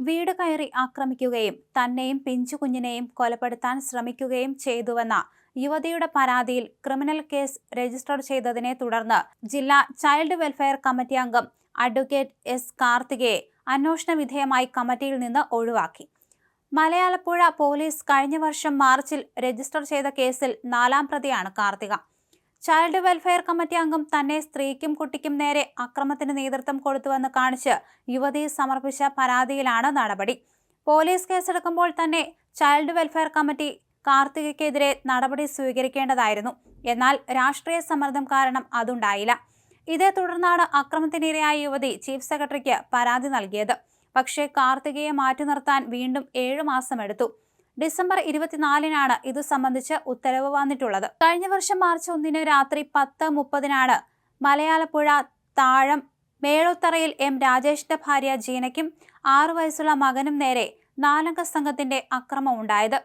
വീട് കയറി ആക്രമിക്കുകയും തന്നെയും പിഞ്ചുകുഞ്ഞിനെയും കൊലപ്പെടുത്താൻ ശ്രമിക്കുകയും ചെയ്തുവെന്ന യുവതിയുടെ പരാതിയിൽ ക്രിമിനൽ കേസ് രജിസ്റ്റർ ചെയ്തതിനെ തുടർന്ന് ജില്ലാ ചൈൽഡ് വെൽഫെയർ കമ്മിറ്റി അംഗം അഡ്വക്കേറ്റ് എസ് കാർത്തികയെ അന്വേഷണ വിധേയമായി കമ്മിറ്റിയിൽ നിന്ന് ഒഴിവാക്കി. മലയാളപ്പുഴ പോലീസ് കഴിഞ്ഞ വർഷം മാർച്ചിൽ രജിസ്റ്റർ ചെയ്ത കേസിൽ നാലാം പ്രതിയാണ് കാർത്തിക. ചൈൽഡ് വെൽഫെയർ കമ്മിറ്റി അംഗം തന്നെ സ്ത്രീക്കും കുട്ടിക്കും നേരെ അക്രമത്തിന് നേതൃത്വം കൊടുത്തുവെന്ന് കാണിച്ച് യുവതി സമർപ്പിച്ച പരാതിയിലാണ് നടപടി. പോലീസ് കേസെടുക്കുമ്പോൾ തന്നെ ചൈൽഡ് വെൽഫെയർ കമ്മിറ്റി കാർത്തികയ്ക്കെതിരെ നടപടി സ്വീകരിക്കേണ്ടതായിരുന്നു. എന്നാൽ രാഷ്ട്രീയ സമ്മർദ്ദം കാരണം അതുണ്ടായില്ല. ഇതേ തുടർന്നാണ് അക്രമത്തിനിരയായ യുവതി ചീഫ് സെക്രട്ടറിക്ക് പരാതി നൽകിയത്. പക്ഷേ കാർത്തികയെ മാറ്റി നിർത്താൻ വീണ്ടും ഏഴു മാസം എടുത്തു. ഡിസംബർ ഇരുപത്തിനാലിനാണ് ഇതു സംബന്ധിച്ച് ഉത്തരവ് വന്നിട്ടുള്ളത്. കഴിഞ്ഞ വർഷം മാർച്ച് ഒന്നിന് രാത്രി പത്ത് മുപ്പതിനാണ് മലയാളപ്പുഴ താഴം മേളുത്തറയിൽ എം രാജേഷിന്റെ ഭാര്യ ജീനയ്ക്കും ആറു വയസ്സുള്ള മകനും നേരെ നാലംഗ സംഘത്തിന്റെ അക്രമം ഉണ്ടായത്.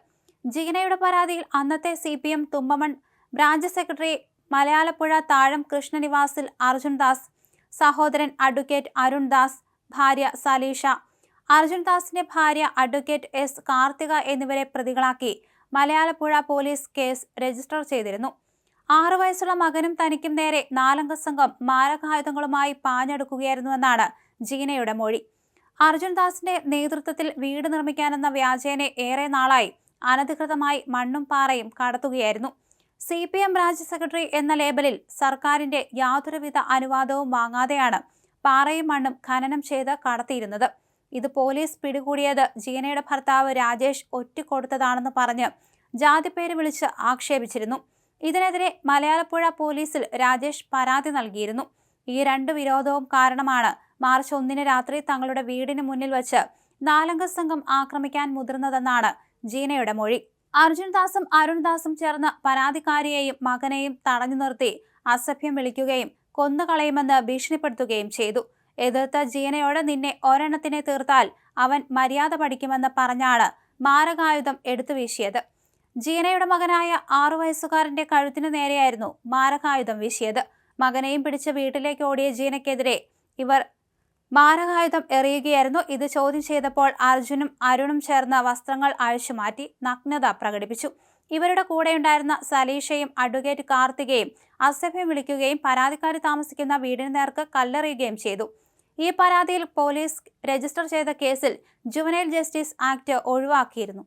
ജീനയുടെ പരാതിയിൽ അന്നത്തെ C P M Thumpamon branch secretary Malayalappuzha Thazham കൃഷ്ണനിവാസിൽ Arjun Das സഹോദരൻ അഡ്വക്കേറ്റ് അരുൺ ദാസ് ഭാര്യ സലീഷ അർജുൻ ദാസിന്റെ ഭാര്യ അഡ്വക്കേറ്റ് എസ് കാർത്തിക എന്നിവരെ പ്രതികളാക്കി മലയാളപ്പുഴ പോലീസ് കേസ് രജിസ്റ്റർ ചെയ്തിരുന്നു. ആറു വയസ്സുള്ള മകനും തനിക്കും നേരെ നാലംഗ സംഘം മാരകായുധങ്ങളുമായി പാഞ്ഞെടുക്കുകയായിരുന്നുവെന്നാണ് ജീനയുടെ മൊഴി. അർജുൻ ദാസിന്റെ നേതൃത്വത്തിൽ വീട് നിർമ്മിക്കാനെന്ന വ്യാജേനെ ഏറെ നാളായി അനധികൃതമായി മണ്ണും പാറയും കടത്തുകയായിരുന്നു. സി പി എം രാജ്യ സെക്രട്ടറി എന്ന ലേബലിൽ സർക്കാരിന്റെ യാതൊരുവിധ അനുവാദവും വാങ്ങാതെയാണ് പാറയും മണ്ണും ഖനനം ചെയ്ത് കടത്തിയിരുന്നത്. ഇത് പോലീസ് പിടികൂടിയത്. ജീനയുടെ ഭർത്താവ് രാജേഷ് ഒറ്റിക്കൊടുത്തതാണെന്ന് പറഞ്ഞ് ജാതിപ്പേര് വിളിച്ച് ആക്ഷേപിച്ചിരുന്നു. ഇതിനെതിരെ മലയാളപ്പുഴ പോലീസിൽ രാജേഷ് പരാതി നൽകിയിരുന്നു. ഈ രണ്ട് വിരോധവും കാരണമാണ് മാർച്ച് ഒന്നിന് രാത്രി തങ്ങളുടെ വീടിന് മുന്നിൽ വച്ച് നാലംഗ സംഘം ആക്രമിക്കാൻ മുതിർന്നതെന്നാണ് ജീനയുടെ മൊഴി. അർജുൻദാസും അരുൺദാസും അരുൺ ചേർന്ന് പരാതിക്കാരിയെയും മകനെയും തടഞ്ഞു നിർത്തി അസഭ്യം വിളിക്കുകയും കൊന്നുകളയുമെന്ന് ഭീഷണിപ്പെടുത്തുകയും ചെയ്തു. എതിർത്ത ജീനയോട് നിന്നെ ഒരെണ്ണത്തിനെ തീർത്താൽ അവൻ മര്യാദ പഠിക്കുമെന്ന് പറഞ്ഞാണ് മാരകായുധം എടുത്തു വീശിയത്. ജീനയുടെ മകനായ ആറു വയസ്സുകാരന്റെ കഴുത്തിനു നേരെയായിരുന്നു മാരകായുധം വീശിയത്. മകനെയും പിടിച്ച് വീട്ടിലേക്ക് ഓടിയ ജീനയ്ക്കെതിരെ ഇവർ മാരകായുധം എറിയുകയായിരുന്നു. ഇത് ചോദ്യം ചെയ്തപ്പോൾ അർജുനും അരുണും ചേർന്ന വസ്ത്രങ്ങൾ അഴിച്ചുമാറ്റി നഗ്നത പ്രകടിപ്പിച്ചു. ഇവരുടെ കൂടെയുണ്ടായിരുന്ന സലീഷയും അഡ്വക്കേറ്റ് കാർത്തികയും അസഭ്യം വിളിക്കുകയും പരാതിക്കാരി താമസിക്കുന്ന വീടിന് നേർക്ക് കല്ലെറിയുകയും ചെയ്തു. ഈ പരാതിയിൽ പോലീസ് രജിസ്റ്റർ ചെയ്ത കേസിൽ ജുവനൈൽ ജസ്റ്റിസ് ആക്ട് ഒഴിവാക്കിയിരുന്നു.